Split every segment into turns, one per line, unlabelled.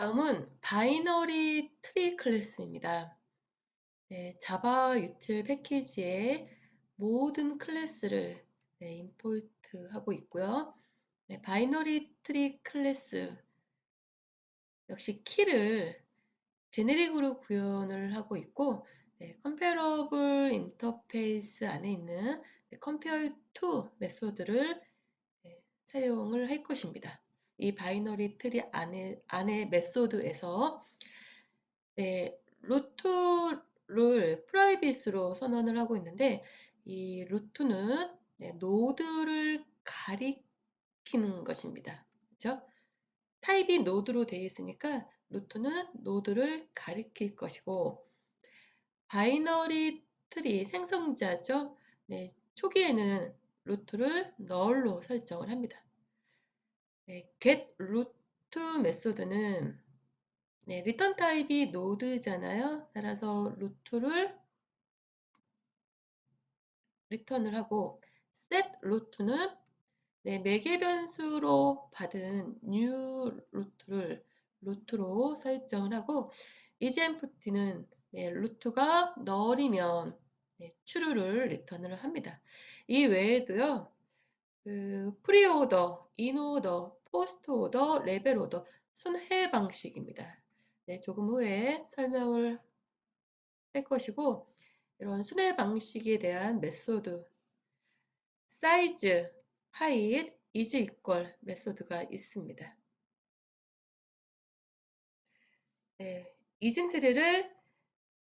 다음은 바이너리 트리 클래스입니다. 네, 자바 유틸 패키지의 모든 클래스를 네, 임포트 하고 있고요. 네, 바이너리 트리 클래스 역시 키를 제네릭으로 구현을 하고 있고 네, 컴페러블 인터페이스 안에 있는 네, compare to 메소드를 네, 사용을 할 것입니다. 이 바이너리 트리 안에, 안에 메소드에서 네, 루트를 프라이빗으로 선언을 하고 있는데 이 루트는 네, 노드를 가리키는 것입니다. 그렇죠? 타입이 노드로 되어 있으니까 루트는 노드를 가리킬 것이고 바이너리 트리 생성자죠. 네, 초기에는 루트를 널로 설정을 합니다. 네, get root 메소드는 네, 리턴 타입이 노드잖아요. 따라서 리턴을 하고 set 루트는 네, 매개 변수로 받은 new 루트를 루트로 설정을 하고 이젠프티는 네, 루트가 널이면 네, true를 리턴을 합니다. 이 외에도요. 그 프리오더, 인오더, 포스트 오더, 레벨 오더 순회 방식입니다. 네, 조금 후에 설명을 할 것이고 이런 순회 방식에 대한 메소드 사이즈, 하이트, 이즈 이퀄 메소드가 있습니다. 네, 이진트리를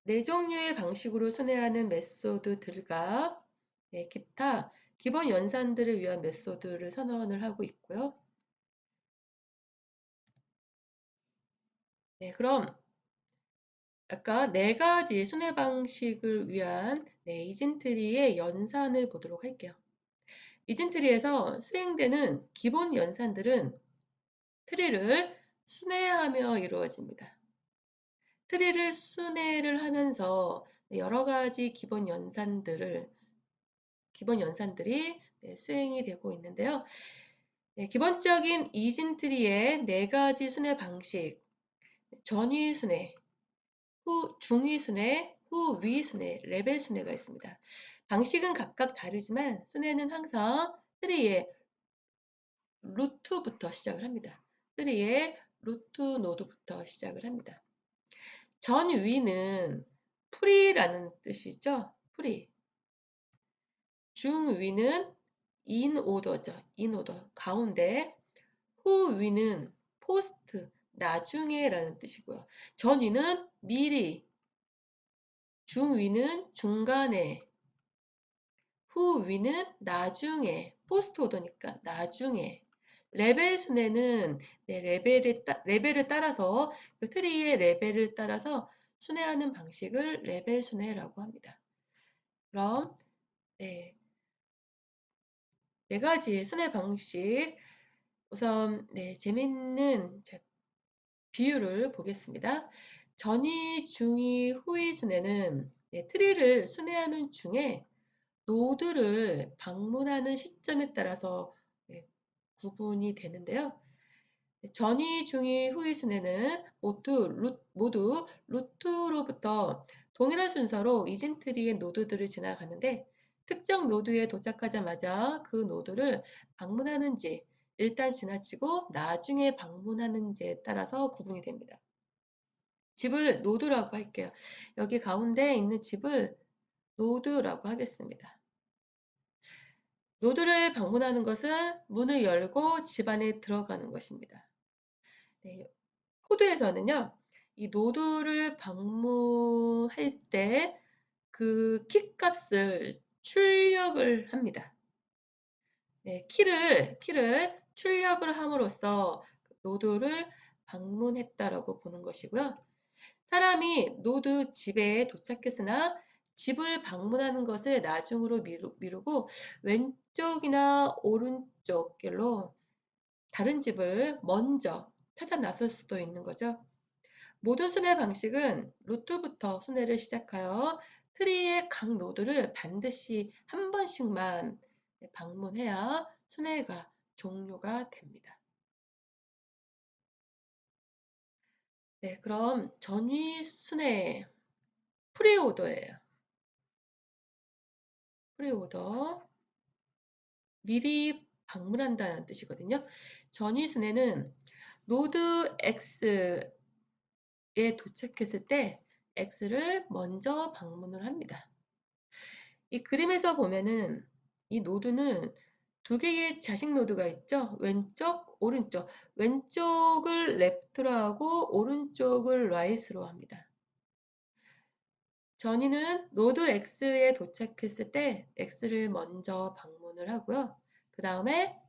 네 종류의 방식으로 순회하는 메소드들과 네, 기타 기본 연산들을 위한 메소드를 선언을 하고 있고요. 네, 그럼 아까 네 가지 순회 방식을 위한 네, 이진트리의 연산을 보도록 할게요. 이진트리에서 수행되는 기본 연산들은 트리를 순회하며 이루어집니다. 트리를 순회를 하면서 여러 가지 기본 연산들을 기본 연산들이 네, 수행이 되고 있는데요. 네, 기본적인 이진트리의 네 가지 순회 방식 전위 순회, 후 중위 순회, 후 위 순회, 레벨 순회가 있습니다. 방식은 각각 다르지만 순회는 항상 트리의 루트부터 시작을 합니다. 트리의 루트 노드부터 시작을 합니다. 전위는 프리라는 뜻이죠. 프리. 중위는 인오더죠. 인오더. 가운데. 후위는 포스트. 나중에라는 뜻이고요. 전위는 미리. 중위는 중간에. 후위는 나중에. 포스트 오더니까 나중에. 레벨 순회는 네, 레벨에 따, 레벨을 따라서 그 트리의 레벨을 따라서 순회하는 방식을 레벨 순회라고 합니다. 그럼 네, 네 가지 순회 방식 우선 네, 재밌는 비율을 보겠습니다. 전위, 중위, 후위 순회는 네, 트리를 순회하는 중에 노드를 방문하는 시점에 따라서 구분이 되는데요. 전위, 중위, 후위 순회는 모두, 루, 모두 루트로부터 동일한 순서로 이진트리의 노드들을 지나가는데 특정 노드에 도착하자마자 그 노드를 방문하는지 일단 지나치고 나중에 방문하는지에 따라서 구분이 됩니다. 집을 노드라고 할게요. 여기 가운데 있는 집을 노드라고 하겠습니다. 노드를 방문하는 것은 문을 열고 집 안에 들어가는 것입니다. 네, 코드에서는요, 이 노드를 방문할 때 그 키 값을 출력을 합니다. 네, 키를, 키를 출력을 함으로써 노드를 방문했다라고 보는 것이고요. 사람이 노드 집에 도착했으나 집을 방문하는 것을 나중으로 미루, 미루 고 왼쪽이나 오른쪽 길로 다른 집을 먼저 찾아 나설 수도 있는 거죠. 모든 순회 방식은 루트부터 순회를 시작하여 트리의 각 노드를 반드시 한 번씩만 방문해야 순회가 종료가 됩니다. 네, 그럼 전위 순회 프리오더예요. 프리오더 미리 방문한다는 뜻이거든요. 전위 순회는 노드 X에 도착했을 때 X를 먼저 방문을 합니다. 이 그림에서 보면은 이 노드는 두 개의 자식 노드가 있죠. 왼쪽, 오른쪽. 왼쪽을 레프트로 하고 오른쪽을 라이트로 합니다. 전이는 노드 X에 도착했을 때 X를 먼저 방문을 하고요. 그 다음에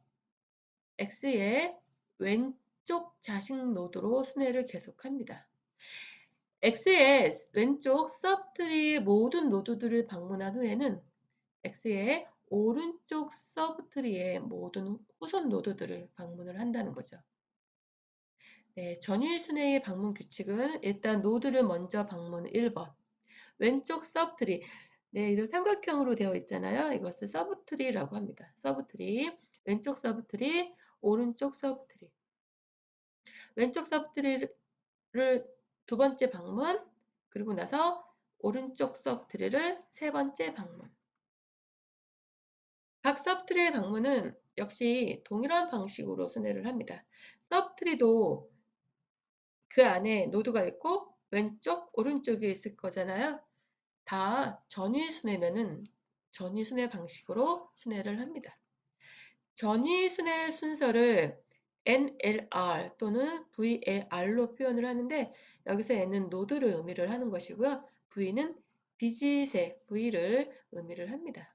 X의 왼쪽 자식 노드로 순회를 계속합니다. X의 왼쪽 서브트리 모든 노드들을 방문한 후에는 X의 오른쪽 서브트리의 모든 후속 노드들을 방문을 한다는 거죠. 네, 전위 순회의 방문 규칙은 일단 노드를 먼저 방문 1번. 왼쪽 서브트리. 네, 이런 삼각형으로 되어 있잖아요. 이것을 서브트리라고 합니다. 서브트리. 왼쪽 서브트리, 오른쪽 서브트리. 왼쪽 서브트리를 두 번째 방문, 그리고 나서 오른쪽 서브트리를 세 번째 방문. 각 서브트리의 방문은 역시 동일한 방식으로 순회를 합니다. 서브트리도 그 안에 노드가 있고 왼쪽, 오른쪽에 있을 거잖아요. 다 전위 순회면은 전위 순회 방식으로 순회를 합니다. 전위 순회 순서를 NLR 또는 VLR로 표현을 하는데 여기서 N은 노드를 의미를 하는 것이고요. V는 비짓의 V를 의미를 합니다.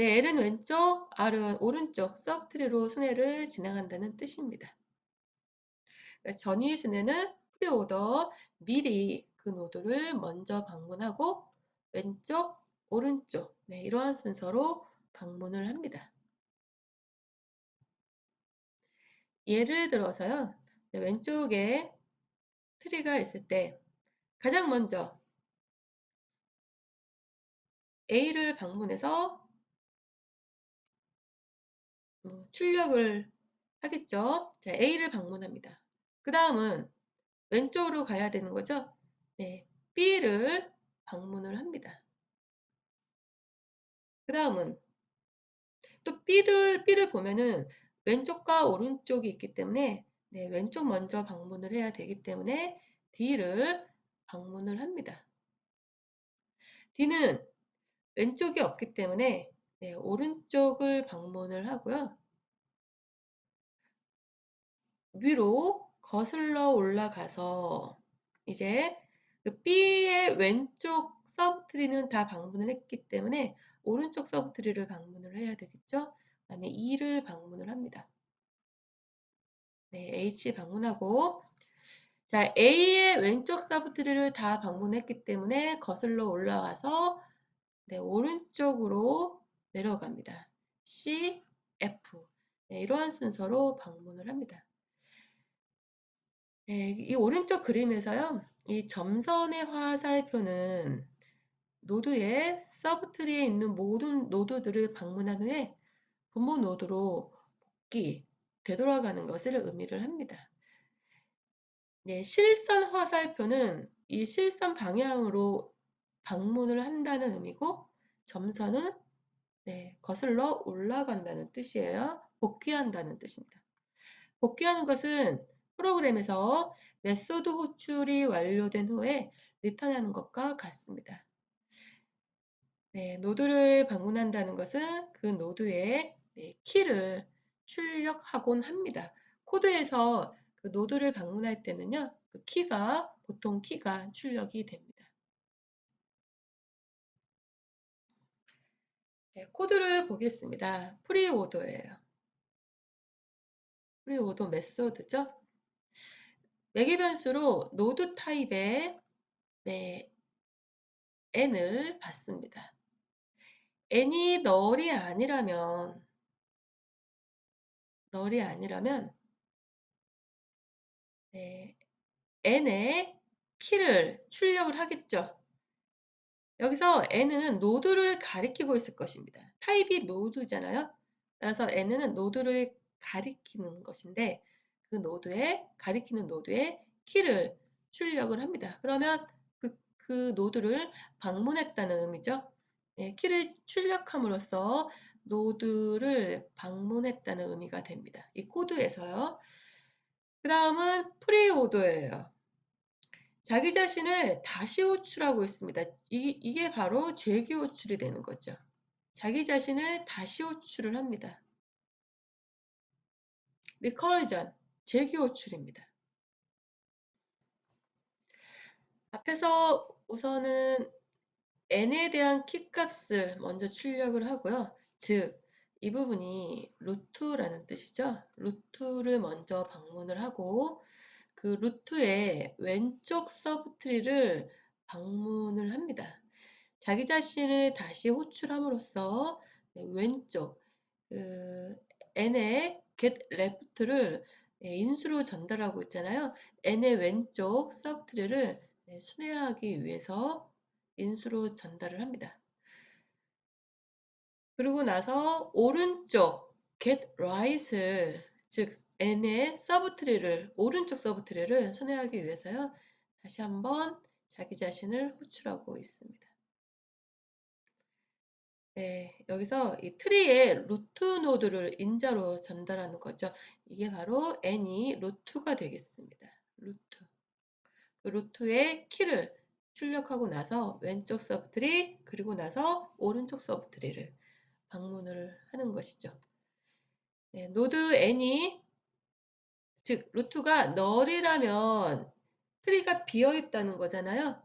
네, L은 왼쪽, R은 오른쪽 서브트리로 순회를 진행한다는 뜻입니다. 전위 순회는 프리오더 미리 그 노드를 먼저 방문하고 왼쪽, 오른쪽 네, 이러한 순서로 방문을 합니다. 예를 들어서요. 네, 왼쪽에 트리가 있을 때 가장 먼저 A를 방문해서 음, 출력을 하겠죠. 자, A를 방문합니다. 그 다음은 왼쪽으로 가야 되는 거죠. 네, B를 방문을 합니다. 그 다음은 또 B를, B를 보면은 왼쪽과 오른쪽이 있기 때문에 네, 왼쪽 먼저 방문을 해야 되기 때문에 D를 방문을 합니다. D는 왼쪽이 없기 때문에 네, 오른쪽을 방문을 하고요. 위로 거슬러 올라가서 이제 그 B의 왼쪽 서브트리는 다 방문을 했기 때문에 오른쪽 서브트리를 방문을 해야 되겠죠. 그 다음에 E를 방문을 합니다. 네, H 방문하고 자 A의 왼쪽 서브트리를 다 방문했기 때문에 거슬러 올라가서 네, 오른쪽으로 내려갑니다. C, F 네, 이러한 순서로 방문을 합니다. 네, 이 오른쪽 그림에서요. 이 점선의 화살표는 노드의 서브트리에 있는 모든 노드들을 방문한 후에 분모 노드로 복귀, 되돌아가는 것을 의미를 합니다. 네, 실선 화살표는 이 실선 방향으로 방문을 한다는 의미고 점선은 네, 거슬러 올라간다는 뜻이에요. 복귀한다는 뜻입니다. 복귀하는 것은 프로그램에서 메소드 호출이 완료된 후에 리턴하는 것과 같습니다. 네, 노드를 방문한다는 것은 그 노드의 네, 키를 출력하곤 합니다. 코드에서 그 노드를 방문할 때는요, 그 키가 보통 키가 출력이 됩니다. 네, 코드를 보겠습니다. 프리오더예요. 프리오더 메소드죠. 매개 변수로 노드 타입의 네, n을 받습니다. n이 널이 아니라면 널이 아니라면 네, n의 키를 출력을 하겠죠. 여기서 n은 노드를 가리키고 있을 것입니다. 타입이 노드잖아요. 따라서 n은 노드를 가리키는 것인데 그 노드에 가리키는 노드에 키를 출력을 합니다. 그러면 그, 그 노드를 방문했다는 의미죠. 네, 키를 출력함으로써 노드를 방문했다는 의미가 됩니다. 이 코드에서요. 그 다음은 프리오더예요. 자기 자신을 다시 호출하고 있습니다. 이, 이게 바로 죄기 호출이 되는 거죠. 자기 자신을 다시 호출을 합니다. 리커전, 재기 호출입니다. 앞에서 우선은 n에 대한 키값을 먼저 출력을 하고요. 즉, 이 부분이 루트라는 뜻이죠. 루트를 먼저 방문을 하고 그 루트의 왼쪽 서브트리를 방문을 합니다. 자기 자신을 다시 호출함으로써 왼쪽 그 n의 get left를 인수로 전달하고 있잖아요. n의 왼쪽 서브트리를 순회하기 위해서 인수로 전달을 합니다. 그리고 나서 오른쪽 get right을 즉 n의 서브트리를 오른쪽 서브트리를 순회하기 위해서요. 다시 한번 자기 자신을 호출하고 있습니다. 네, 여기서 이 트리의 루트 노드를 인자로 전달하는 거죠. 이게 바로 n이 루트가 되겠습니다. 루트. 그 루트의 키를 출력하고 나서 왼쪽 서브트리 그리고 나서 오른쪽 서브트리를 방문을 하는 것이죠. 네, 노드 n이 즉 루트가 널이라면 트리가 비어 있다는 거잖아요.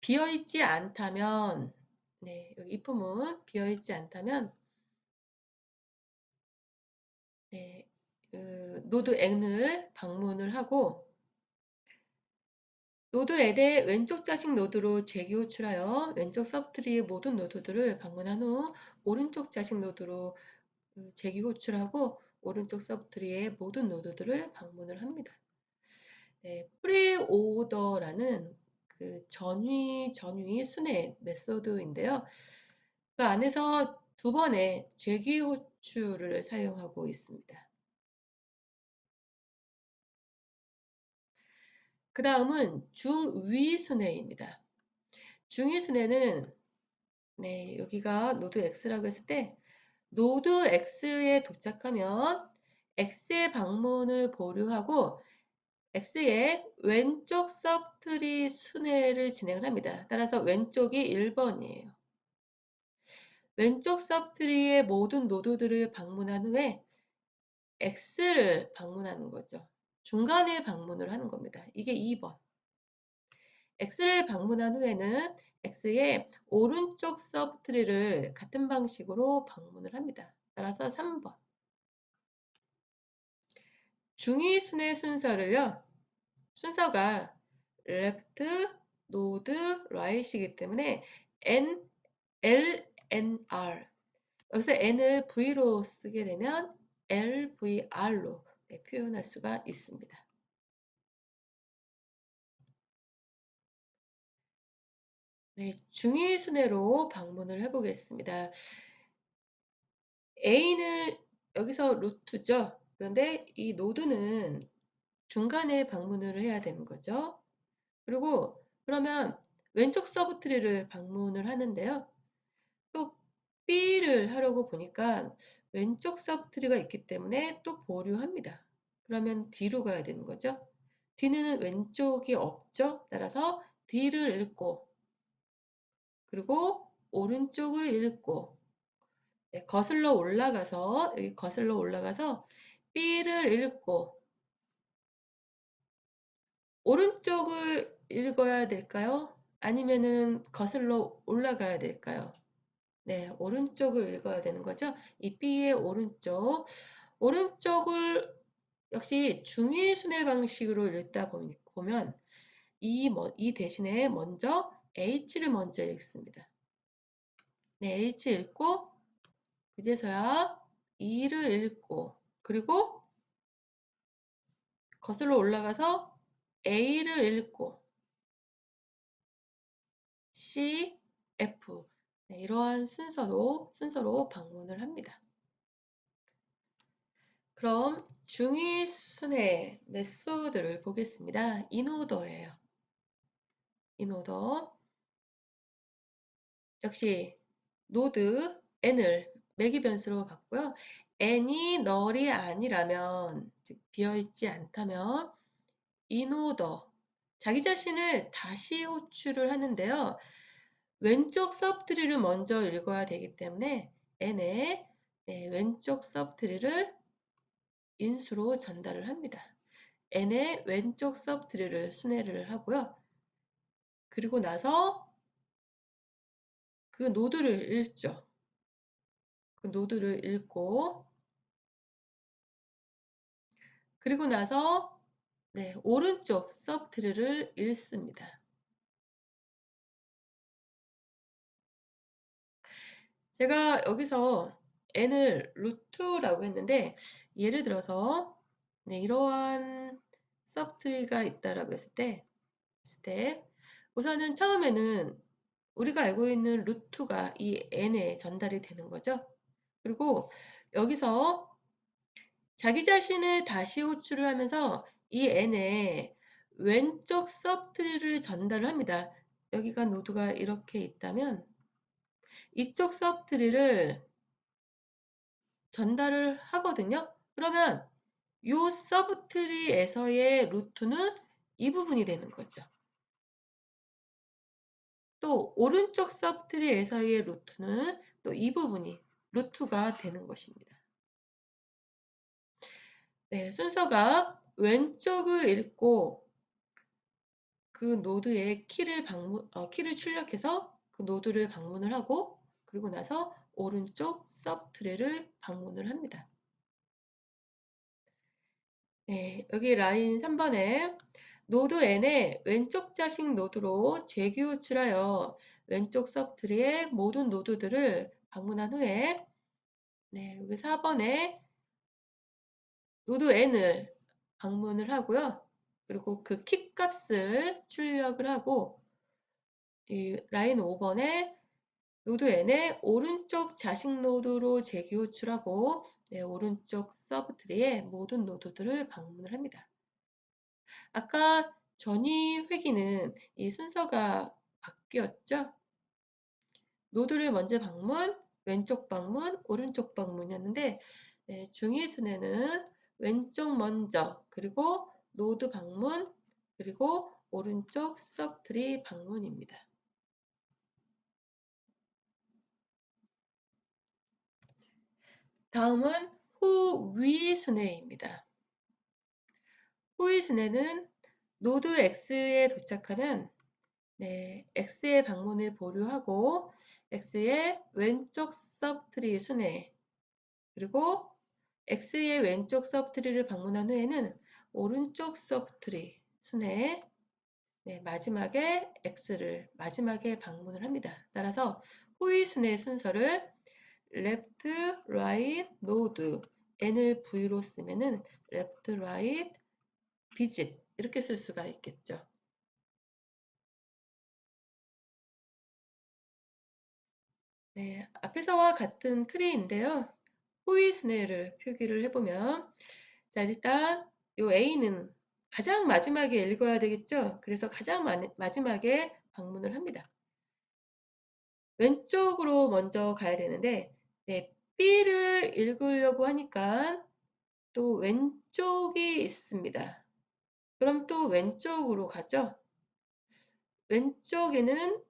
비어 있지 않다면 네, 여기 이 품은 비어 있지 않다면 네, 그 노드 n을 방문을 하고 노드 n의 왼쪽 자식 노드로 재기 호출하여 왼쪽 서브트리의 모든 노드들을 방문한 후 오른쪽 자식 노드로 그 재기 호출하고 오른쪽 서브트리의 모든 노드들을 방문을 합니다. 네, 프리오더라는 그 전위 전위 순회 메소드인데요. 그 안에서 두 번의 재기 호출을 사용하고 있습니다. 그 다음은 중위 순회입니다. 중위 순회는 네, 여기가 노드 X라고 했을 때 노드 X에 도착하면 X의 방문을 보류하고 X의 왼쪽 서브트리 순회를 진행을 합니다. 따라서 왼쪽이 1번이에요. 왼쪽 서브트리의 모든 노드들을 방문한 후에 X를 방문하는 거죠. 중간에 방문을 하는 겁니다. 이게 2번. X를 방문한 후에는 X의 오른쪽 서브트리를 같은 방식으로 방문을 합니다. 따라서 3번. 중위 순의 순서를요. 순서가 left, node, right이기 때문에 n, l, n, r 여기서 n을 v로 쓰게 되면 l, v, r로 네, 표현할 수가 있습니다. 네, 중위 순회로 방문을 해보겠습니다. A는 여기서 루트죠. 그런데 이 노드는 중간에 방문을 해야 되는 거죠. 그리고 그러면 왼쪽 서브트리를 방문을 하는데요. 또 B를 하려고 보니까 왼쪽 서브트리가 있기 때문에 또 보류합니다. 그러면 D로 가야 되는 거죠. D는 왼쪽이 없죠. 따라서 D를 읽고 그리고 오른쪽을 읽고 네, 거슬러 올라가서 여기 거슬러 올라가서 B를 읽고 오른쪽을 읽어야 될까요? 아니면은 거슬러 올라가야 될까요? 네, 오른쪽을 읽어야 되는 거죠. 이 B의 오른쪽. 오른쪽을 역시 중위 순회 방식으로 읽다 보면 이, 이 대신에 먼저 H를 먼저 읽습니다. 네, H 읽고 그제서야 E를 읽고 그리고 거슬러 올라가서 A를 읽고 C, F 네, 이러한 순서로 순서로 방문을 합니다. 그럼 중위 순회 메소드를 보겠습니다. 인오더예요. 인오더 역시 노드 n을 매기 변수로 봤고요. n이 널이 아니라면 즉 비어있지 않다면 인오더 자기 자신을 다시 호출을 하는데요. 왼쪽 서브트리를 먼저 읽어야 되기 때문에 n의 네, 왼쪽 서브트리를 인수로 전달을 합니다. n의 왼쪽 서브트리를 순회를 하고요. 그리고 나서 그 노드를 읽죠. 그 노드를 읽고 그리고 나서 네, 오른쪽 서브트리를 읽습니다. 제가 여기서 n을 루트라고 했는데 예를 들어서 네, 이러한 서브트리가 있다라고 했을 때, 했을 때 우선은 처음에는 우리가 알고 있는 루트가 이 n에 전달이 되는 거죠. 그리고 여기서 자기 자신을 다시 호출을 하면서 이 n에 왼쪽 서브트리를 전달을 합니다. 여기가 노드가 이렇게 있다면 이쪽 서브트리를 전달을 하거든요. 그러면 이 서브트리에서의 루트는 이 부분이 되는 거죠. 또 오른쪽 서브트리에서의 루트는 또 이 부분이 루트가 되는 것입니다. 네, 순서가 왼쪽을 읽고 그 노드의 키를 방문, 어, 키를 출력해서 그 노드를 방문을 하고 그리고 나서 오른쪽 서브트리를 방문을 합니다. 네, 여기 라인 3번에 노드 n의 왼쪽 자식 노드로 재규호출하여 왼쪽 서브트리의 모든 노드들을 방문한 후에 네, 여기 4번에 노드 n을 방문을 하고요. 그리고 그 키 값을 출력을 하고 이 라인 5번에 노드 n의 오른쪽 자식 노드로 재기 호출하고 네, 오른쪽 서브트리의 모든 노드들을 방문을 합니다. 아까 전위 회기는 이 순서가 바뀌었죠? 노드를 먼저 방문, 왼쪽 방문, 오른쪽 방문이었는데 네, 중위순에는 왼쪽 먼저 그리고 노드 방문 그리고 오른쪽 서브트리 방문입니다. 다음은 후위 순회입니다. 순회는 노드 X에 도착하면 네, X의 방문을 보류하고 X의 왼쪽 서브트리 순회 그리고 X의 왼쪽 서브트리를 방문한 후에는 오른쪽 서브트리 순회 네, 마지막에 X를 마지막에 방문을 합니다. 따라서 후위 순회 순서를 left, right, node n을 v로 쓰면은 left, right, visit 이렇게 쓸 수가 있겠죠. 네, 앞에서와 같은 트리인데요. 후위 순회를 표기를 해보면 자 일단 요 A는 가장 마지막에 읽어야 되겠죠. 그래서 가장 마지막에 방문을 합니다. 왼쪽으로 먼저 가야 되는데 네, B를 읽으려고 하니까 또 왼쪽이 있습니다. 그럼 또 왼쪽으로 가죠. 왼쪽에는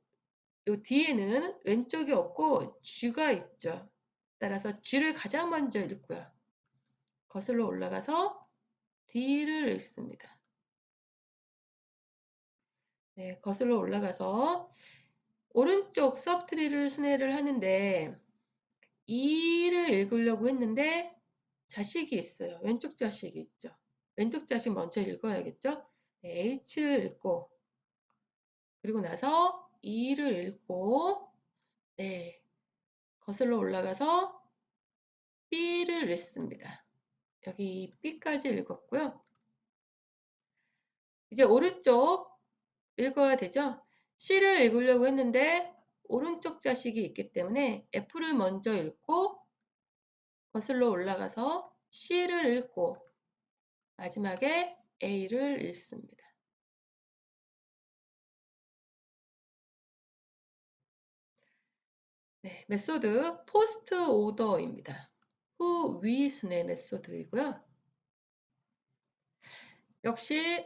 요 뒤에는 왼쪽이 없고 G가 있죠. 따라서 G를 가장 먼저 읽고요. 거슬러 올라가서 D를 읽습니다. 네, 거슬러 올라가서 오른쪽 서브트리를 순회를 하는데 2를 읽으려고 했는데 자식이 있어요. 왼쪽 자식이 있죠. 왼쪽 자식 먼저 읽어야겠죠. 네, H를 읽고 그리고 나서 2를 읽고 네, 거슬러 올라가서 B를 읽습니다. 여기 B까지 읽었고요. 이제 오른쪽 읽어야 되죠. C를 읽으려고 했는데 오른쪽 자식이 있기 때문에 F를 먼저 읽고 거슬러 올라가서 C를 읽고 마지막에 A를 읽습니다. 네, 메소드 포스트 오더입니다. 후 위 순의 메소드이고요. 역시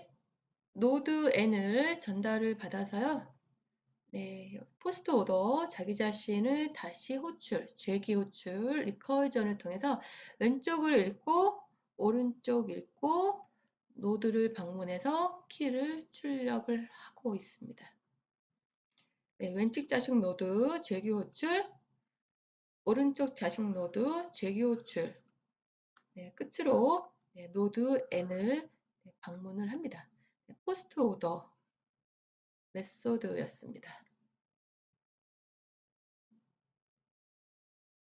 노드 n을 전달을 받아서요. 네, 포스트 오더 자기 자신을 다시 호출, 죄기 호출, 리커전을 통해서 왼쪽을 읽고 오른쪽 읽고 노드를 방문해서 키를 출력을 하고 있습니다. 네, 왼쪽 자식 노드 죄기 호출, 오른쪽 자식 노드 죄기 호출. 네, 끝으로 네, 노드 n을 방문을 합니다. 포스트 오더 메소드였습니다.